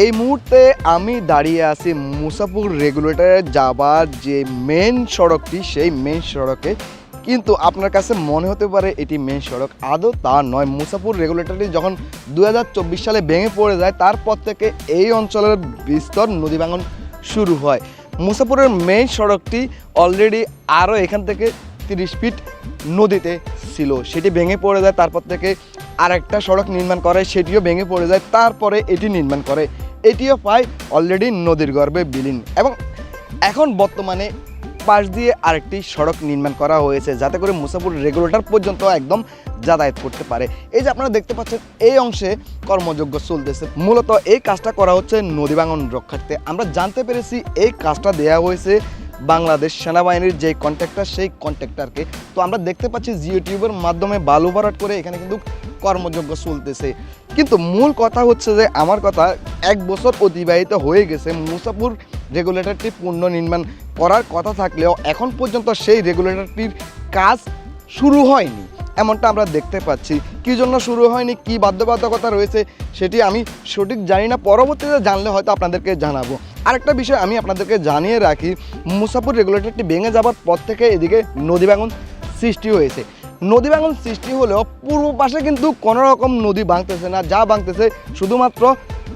এই মুহূর্তে আমি দাঁড়িয়ে আছি মুসাপুর রেগুলেটরে যাবার যে মেন সড়কটি, সেই মেন সড়কে। কিন্তু আপনার কাছে মনে হতে পারে এটি মেন সড়ক। আদৌ তা নয়। মুসাপুর রেগুলেটরটি যখন দু হাজার চব্বিশ সালে ভেঙে পড়ে যায়, তারপর থেকে এই অঞ্চলের বিস্তর নদী ভাঙন শুরু হয়। মুসাপুরের মেইন সড়কটি অলরেডি আরও এখান থেকে তিরিশ ফিট নদীতে ছিল। সেটি ভেঙে পড়ে যায়, তারপর থেকে আরেকটা সড়ক নির্মাণ করে, সেটিও ভেঙে পড়ে যায়, তারপরে এটি নির্মাণ করে। এটিও পায় অলরেডি নদীর গর্ভে বিলীন। এবং এখন বর্তমানে পাশ দিয়ে আরেকটি সড়ক নির্মাণ করা হয়েছে, যাতে করে মুসাপুর রেগুলেটর পর্যন্ত একদম যাতায়াত করতে পারে। এই যে আপনারা দেখতে পাচ্ছেন, এই অংশে কর্মযোগ্য চলতেছে। মূলত এই কাজটা করা হচ্ছে নদী ভাঙন রক্ষার্থে। আমরা জানতে পেরেছি, এই কাজটা দেওয়া হয়েছে বাংলাদেশ সেনাবাহিনীর যে কন্ট্রাক্টর সেই কন্ট্রাক্টরকে তো আমরা দেখতে পাচ্ছি জিও টিউবের মাধ্যমে বালু ভরাট করে এখানে কিন্তু কর্মযোগ্য চলতেছে। কিন্তু মূল কথা হচ্ছে যে আমার কথা এক বছর অতিবাহিত হয়ে গেছে। মুসাপুর রেগুলেটরটি পুনর্নির্মাণ করার কথা থাকলেও এখন পর্যন্ত সেই রেগুলেটরটির কাজ শুরু হয়নি। এমনটা আমরা দেখতে পাচ্ছি। কী জন্য শুরু হয়নি? কী বাধ্যবাধকতা রয়েছে? সেটি আমি সঠিক জানি না। পরবর্তীতে জানলে হয়তো আপনাদেরকে জানাব। আরেকটা বিষয় আমি আপনাদেরকে জানিয়ে রাখি মুসাপুর রেগুলেটরটি ভেঙে যাবার পর থেকে এদিকে নদী ভাঙন সৃষ্টি হয়েছে। নদী ভাঙন সৃষ্টি হলেও পূর্ব পাশে কিন্তু কোনো রকম নদী ভাঙতেছে না, যা ভাঙতেছে শুধুমাত্র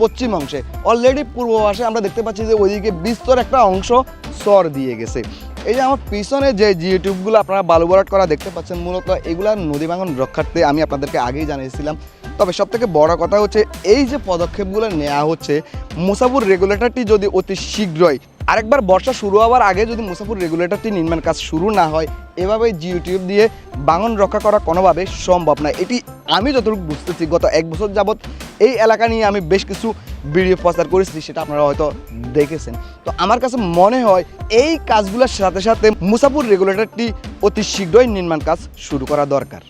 পশ্চিম অংশে। অলরেডি পূর্ব পাশে আমরা দেখতে পাচ্ছি যে ওইদিকে বিস্তর একটা অংশ সর দিয়ে গেছে। এই যে আমার পিছনে যে ইউটিউবগুলো আপনারা বালু ভরাট করা দেখতে পাচ্ছেন, মূলত এগুলা নদী ভাঙন রক্ষার্থে আমি আপনাদেরকে আগেই জানিয়েছিলাম। তবে সব থেকে বড় কথা হচ্ছে, এই যে পদক্ষেপগুলো নেওয়া হচ্ছে, মুসাফুর রেগুলেটরটি যদি অতি শীঘ্রই আরেকবার বর্ষা শুরু হওয়ার আগে যদি মুসাফুর রেগুলেটরটি নির্মাণ কাজ শুরু না হয় এভাবে ইউটিউব দিয়ে বাঙন রক্ষা করা কোনোভাবে সম্ভব না এটি আমি যতটুকু বুঝতেছি, গত এক বছর যাবৎ এই এলাকা নিয়ে আমি বেশ কিছু ভিডিও প্রচার করেছি, সেটা আপনারা হয়তো দেখেছেন। তো আমার কাছে মনে হয় এই কাজগুলোর সাথে সাথে মুসাফুর রেগুলেটরটি অতি শীঘ্রই নির্মাণ কাজ শুরু করা দরকার।